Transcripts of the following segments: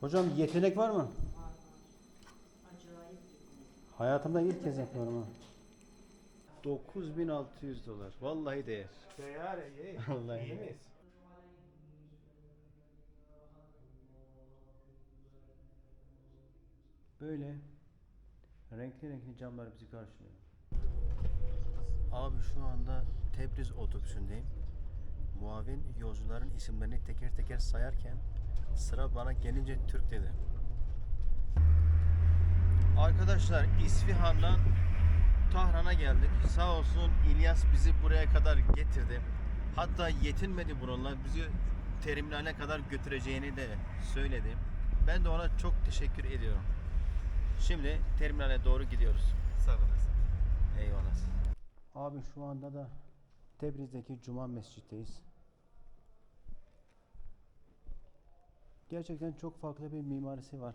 Hocam yetenek var mı? Acayip. Hayatımda ilk kez yapıyorum ha. 9600 dolar. Vallahi değer. Değer iyi. Vallahi. İyi miyiz? Böyle renkli renkli camlar bizi karşılıyor. Abi şu anda Tebriz otobüsündeyim. Muavin yolcuların isimlerini teker teker sayarken sıra bana gelince Türk dedi. Arkadaşlar İsfihan'dan Tahran'a geldik. Sağ olsun İlyas bizi buraya kadar getirdi. Hatta yetinmedi bununla. Bizi terminale kadar götüreceğini de söyledi. Ben de ona çok teşekkür ediyorum. Şimdi terminale doğru gidiyoruz. Sağ olasın. Eyvallah. Abi şu anda da Tebriz'deki Cuma Mescid'deyiz. Gerçekten çok farklı bir mimarisi var.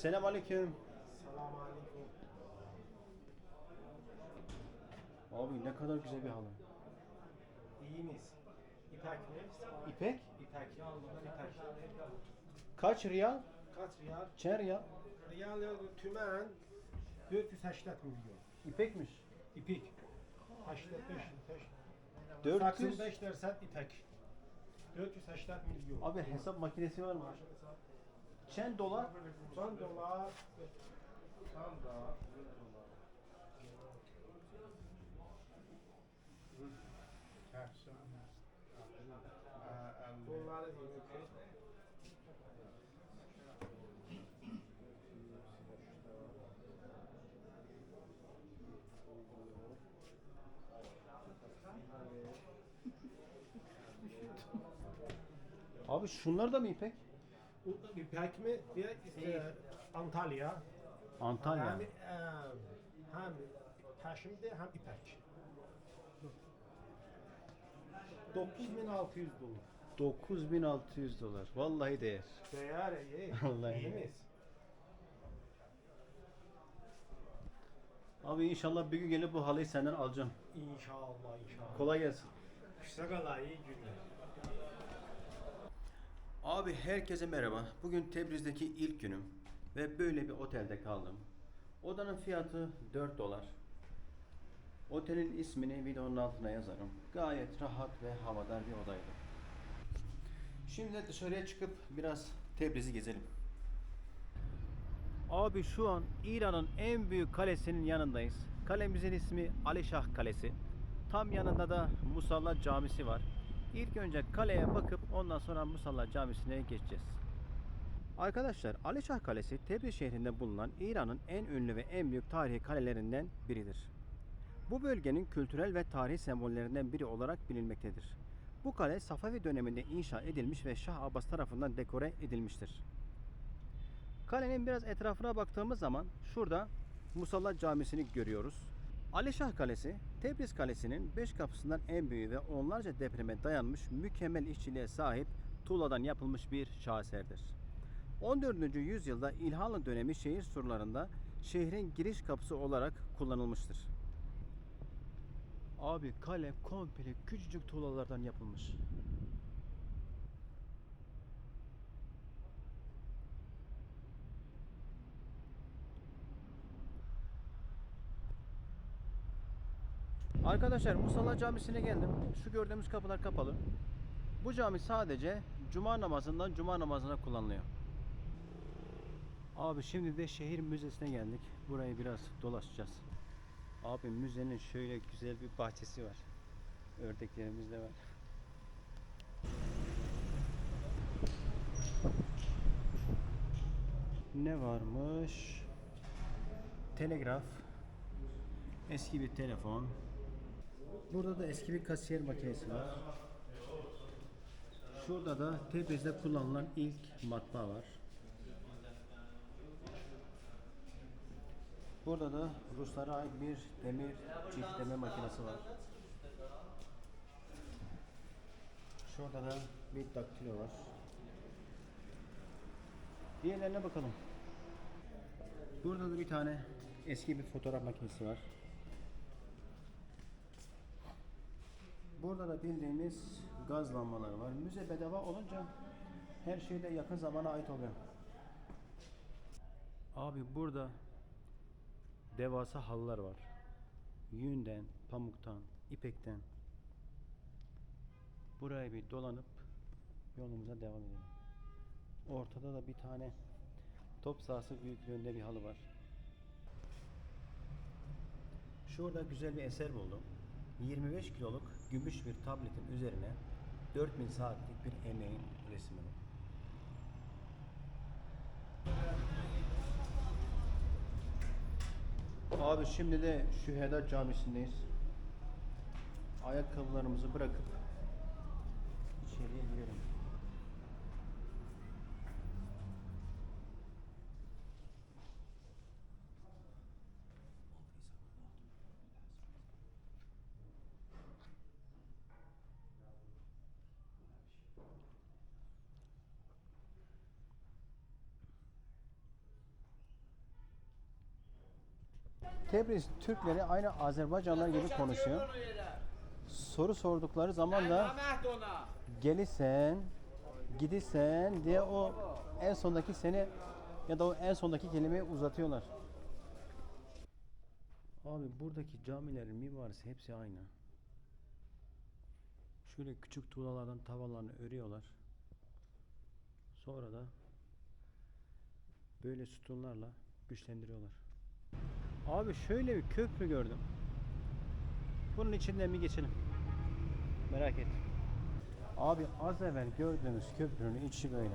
Selam aleyküm. Selamun aleyküm. Abi ne kadar güzel bir halı. İyi miyiz? İpek mi? İpek? İpek. İpek. Kaç riyal? Kaç riyal? Çen riyal. Riyal ya tümen 480 milyon. İpekmiş. İpek. 85 400. 85 dersen İpek. 480 milyon. Abi hesap makinesi var mı? Çen dolar. Son dolar. Son dolar. Dolar Abi şunlar da mı ipek? İpek mi? E, Antalya. Antalya. Hem, e, hem peşimde hem ipek. 9600 dolar. 9600 dolar. Vallahi değer. Değer iyi. Vallahi. İyi miyiz? Abi inşallah bir gün gelip bu halıyı senden alacağım. İnşallah inşallah. Kolay gelsin. Şakala iyi günler. Abi herkese merhaba. Bugün Tebriz'deki ilk günüm ve böyle bir otelde kaldım. Odanın fiyatı 4 dolar. Otelin ismini videonun altına yazarım. Gayet rahat ve havadar bir odaydı. Şimdi dışarıya çıkıp biraz Tebriz'i gezelim. Abi şu an İran'ın en büyük kalesinin yanındayız. Kalemizin ismi Alişah Kalesi. Tam yanında da Musalla Camisi var. İlk önce kaleye bakıp ondan sonra Musalla Camisi'ne geçeceğiz. Arkadaşlar Alişah Kalesi Tebriz şehrinde bulunan İran'ın en ünlü ve en büyük tarihi kalelerinden biridir. Bu bölgenin kültürel ve tarihi sembollerinden biri olarak bilinmektedir. Bu kale Safavi döneminde inşa edilmiş ve Şah Abbas tarafından dekore edilmiştir. Kalenin biraz etrafına baktığımız zaman şurada Musalla Camisi'ni görüyoruz. Alişah Kalesi, Tebriz Kalesi'nin 5 kapısından en büyüğü ve onlarca depreme dayanmış mükemmel işçiliğe sahip tuğladan yapılmış bir şaheserdir. 14. yüzyılda İlhanlı dönemi şehir surlarında şehrin giriş kapısı olarak kullanılmıştır. Abi kale komple küçücük tuğlalardan yapılmış. Arkadaşlar Musalla Camisi'ne geldim. Şu gördüğümüz kapılar kapalı. Bu cami sadece cuma namazından cuma namazına kullanılıyor. Abi şimdi de şehir müzesine geldik. Burayı biraz dolaşacağız. Abi müzenin şöyle güzel bir bahçesi var. Ördeklerimiz de var. Ne varmış? Telegraf. Eski bir telefon. Burada da eski bir kasiyer makinesi var. Şurada da Tebriz'de kullanılan ilk matbaa var. Burada da Ruslara ait bir demir çiftleme makinesi var. Şurada da bir daktilo var. Diğerlerine bakalım. Burada da bir tane eski bir fotoğraf makinesi var. Burada da bildiğimiz gaz lambaları var. Müze bedava olunca her şey de yakın zamana ait oluyor. Abi burada devasa halılar var. Yünden, pamuktan, ipekten. Buraya bir dolanıp yolumuza devam edelim. Ortada da bir tane top sahası büyüklüğünde bir halı var. Şurada güzel bir eser buldum. 25 kiloluk gümüş bir tabletin üzerine 4000 saatlik bir emeğin resmi bu. Abi şimdi de Şüheda Camisi'ndeyiz. Ayakkabılarımızı bırakıp içeriye girelim. Tebriz Türkleri aynı Azerbaycanlılar gibi konuşuyor. Soru sordukları zaman da gelirsen, gidirsen diye o en sondaki seni ya da o en sondaki kelimeyi uzatıyorlar. Abi buradaki camilerin mimarisi hepsi aynı. Şöyle küçük tuğlalardan tavalarını örüyorlar. Sonra da böyle sütunlarla güçlendiriyorlar. Abi şöyle bir köprü gördüm. Bunun içinden bir geçelim. Merak ettim. Abi az evvel gördüğünüz köprünün içi böyle.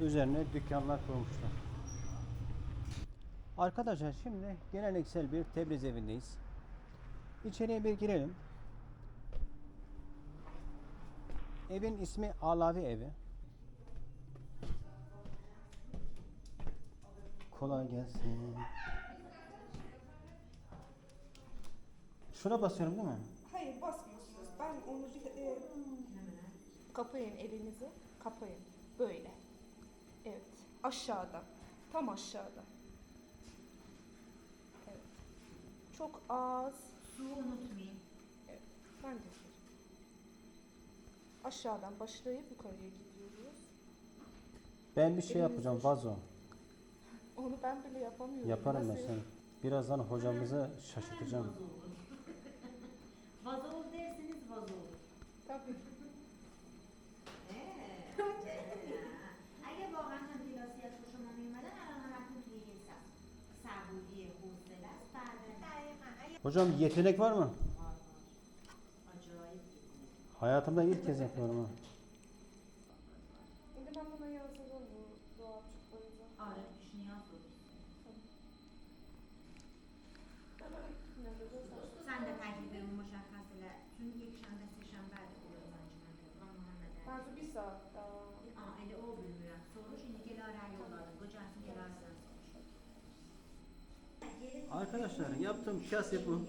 Üzerine dükkanlar kurmuşlar. Arkadaşlar şimdi geleneksel bir Tebriz evindeyiz. İçeriye bir girelim. Evin ismi Alavi Evi. Kolay gelsin. Şuna basıyorum değil mi? Hayır basmıyorsunuz. Ben onu bir e, kapayın elinizi. Kapayın. Böyle. Evet. Aşağıda. Tam aşağıda. Evet. Çok az. Su unutmayın. Evet. Ben de Aşağıdan başlayıp yukarıya gidiyoruz. Ben bir şey yapacağım vazo. Onu ben bile yapamıyorum. Yaparım ben Nasıl? sen. Birazdan hocamızı şaşırtacağım. Vazo olur derseniz vazo olur. Tabii. اگه واقعا هم کلاسیات با شما میومدن الان همتون توی یه صف صبوری حوصله است بعد Hocam yetenek var mı? acayip Hayatımda ilk kez yapıyorum ha. Arkadaşlar yaptığım kase bu.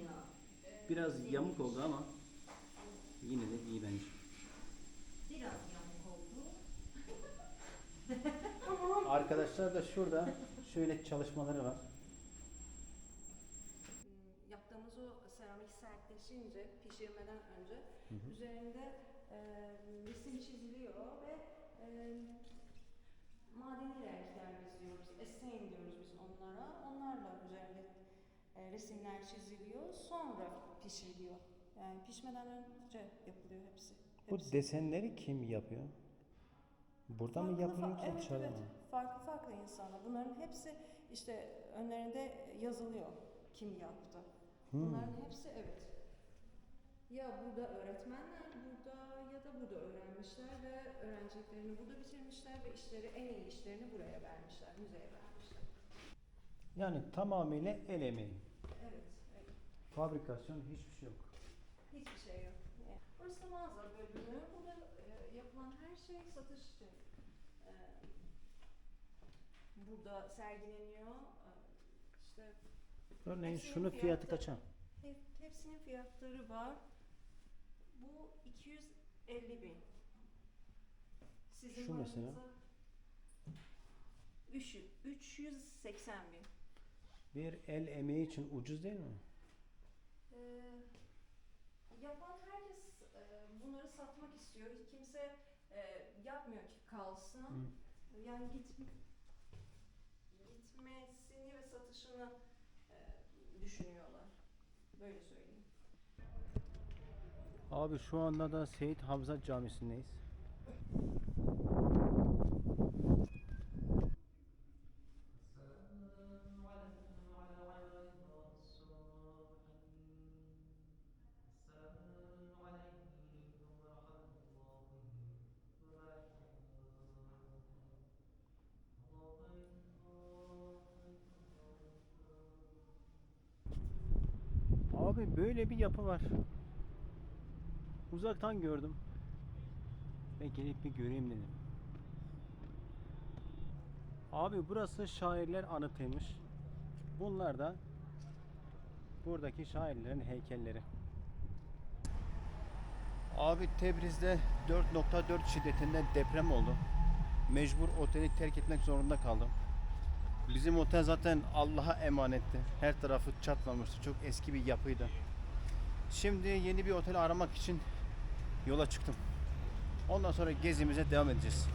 Biraz yamuk oldu ama yine de iyi bence. Biraz yamuk oldu. Arkadaşlar da şurada şöyle çalışmaları var. yaptığımız o seramik sertleşince, pişirmeden önce üzerinde e, resim çiziliyor ve e, madeni renkler biz diyoruz, esen diyoruz biz onlara. Onlarla üzerinde resimler çiziliyor, sonra pişiriliyor. Yani pişmeden önce yapılıyor hepsi. Bu hepsi. desenleri kim yapıyor? Burada mı Farklı yapılıyor fa- yoksa evet, dışarıda evet. mı? Farklı farklı insanlar. Bunların hepsi işte önlerinde yazılıyor kim yaptı. Hmm. Bunların hepsi evet. Ya burada öğretmenler burada ya da burada öğrenmişler ve öğrenciliklerini burada bitirmişler ve işleri en iyi işlerini buraya vermişler, müzeye vermişler. Yani tamamıyla el emeği. Fabrikasyon hiçbir şey yok. Hiçbir şey yok. Burası mağaza bölümü. Burada e, yapılan her şey satış için. E, burada sergileniyor. Ee, İşte Örneğin Hepsinin şunu fiyatı kaça? hep, hepsinin fiyatları var. Bu 250 bin. Sizin Şu mesela? paranıza üç- 380 bin. Bir el emeği için ucuz değil mi? Ee, yapan herkes e, bunları satmak istiyor. Hiç kimse e, yapmıyor ki kalsın. Yani git, gitmesini ve satışını e, düşünüyorlar. Böyle söyleyeyim. Abi şu anda da Seyit Hamza Camisi'ndeyiz. Böyle bir yapı var. Uzaktan gördüm. Ve gelip bir göreyim dedim. Abi burası şairler anıtıymış. Bunlar da buradaki şairlerin heykelleri. Abi Tebriz'de 4.4 şiddetinde deprem oldu. Mecbur oteli terk etmek zorunda kaldım. Bizim otel zaten Allah'a emanetti. Her tarafı çatlamıştı. Çok eski bir yapıydı. Şimdi yeni bir otel aramak için yola çıktım. Ondan sonra gezimize devam edeceğiz.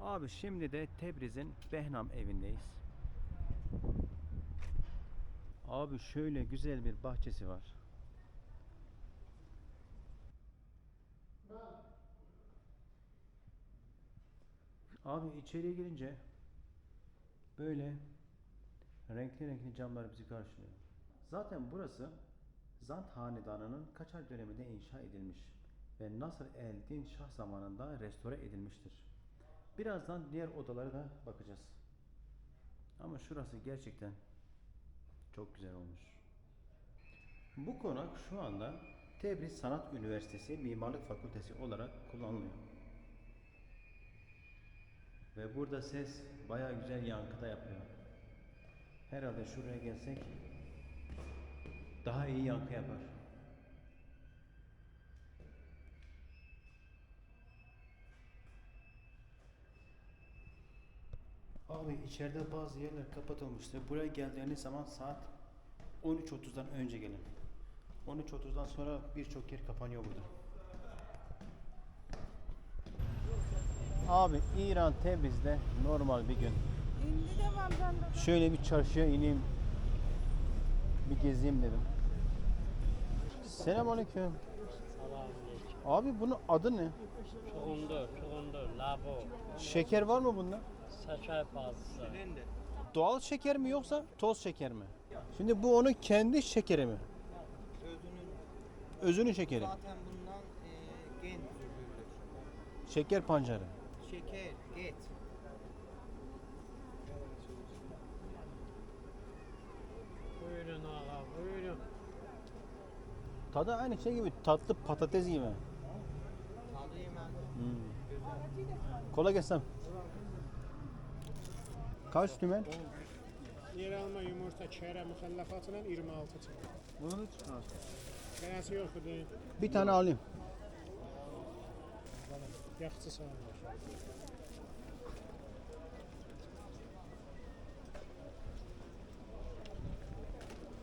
Abi şimdi de Tebriz'in Behnam evindeyiz. Abi şöyle güzel bir bahçesi var. Abi içeriye girince böyle renkli renkli camlar bizi karşılıyor. Zaten burası Zant Hanedanı'nın Kaçar döneminde inşa edilmiş ve Nasır el-Din Şah zamanında restore edilmiştir. Birazdan diğer odalara da bakacağız. Ama şurası gerçekten çok güzel olmuş. Bu konak şu anda Tebriz Sanat Üniversitesi Mimarlık Fakültesi olarak kullanılıyor. Ve burada ses bayağı güzel yankıda yapıyor. Herhalde şuraya gelsek daha iyi yankı yapar. Abi içeride bazı yerler kapatılmıştır. Buraya geldiğiniz zaman saat 13.30'dan önce gelin. 13.30'dan sonra birçok yer kapanıyor burada. Abi İran Tebriz'de normal bir gün. Şöyle bir çarşıya ineyim. Bir gezeyim dedim. Selamünaleyküm. Abi bunun adı ne? Çuğundur, çuğundur, labo, Şeker var mı bunda? şeker fazlası. Doğal şeker mi yoksa toz şeker mi? Şimdi bu onun kendi şekeri mi? Özünün Özünün şekeri. zaten bundan e, gen türlüdür. Şeker pancarı. Şeker, get. Buyurun ağa. Tadı aynı şey gibi tatlı patates gibi. Tadı yemen. Kolay gelsin. Kaç tümen? Yer alma yumurta kərə müxəlləfatla 26 çıxır. Bunu da çıkar. Qərəsi yoxdur deyin. Bir tane alayım. Yaxçı sağlar.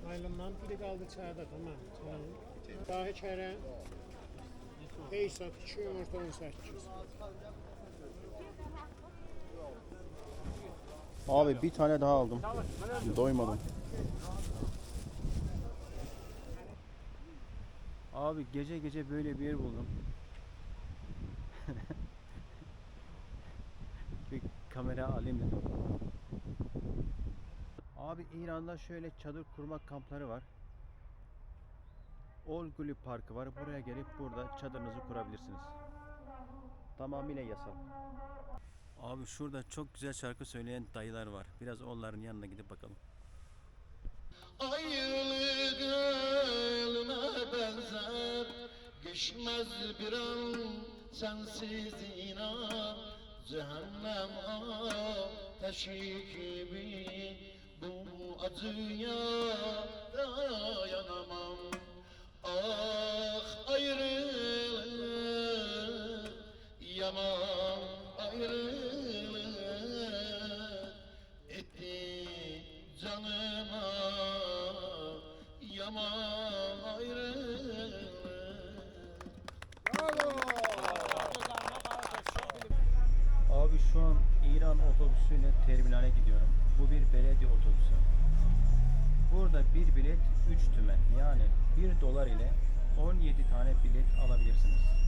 Aylından biri qaldı çayda tamam. Tamam. Dahi kərə 5 saat 2 yumurta 18. Abi bir tane daha aldım. Doymadım. Abi gece gece böyle bir yer buldum. bir kamera alayım dedim. Abi İran'da şöyle çadır kurmak kampları var. Olguli Parkı var. Buraya gelip burada çadırınızı kurabilirsiniz. Tamamıyla yasal. Abi şurada çok güzel şarkı söyleyen dayılar var. Biraz onların yanına gidip bakalım. Ayrılık ölüme benzer Geçmez bir an sensiz inan Cehennem taşı gibi Bu acıya dayanamam Ah ayrılık yaman ayrılık etti canıma. Yaman ayrılık Abi şu an İran otobüsüyle terminale gidiyorum. Bu bir belediye otobüsü. Burada bir bilet 3 tümen yani 1 dolar ile 17 tane bilet alabilirsiniz.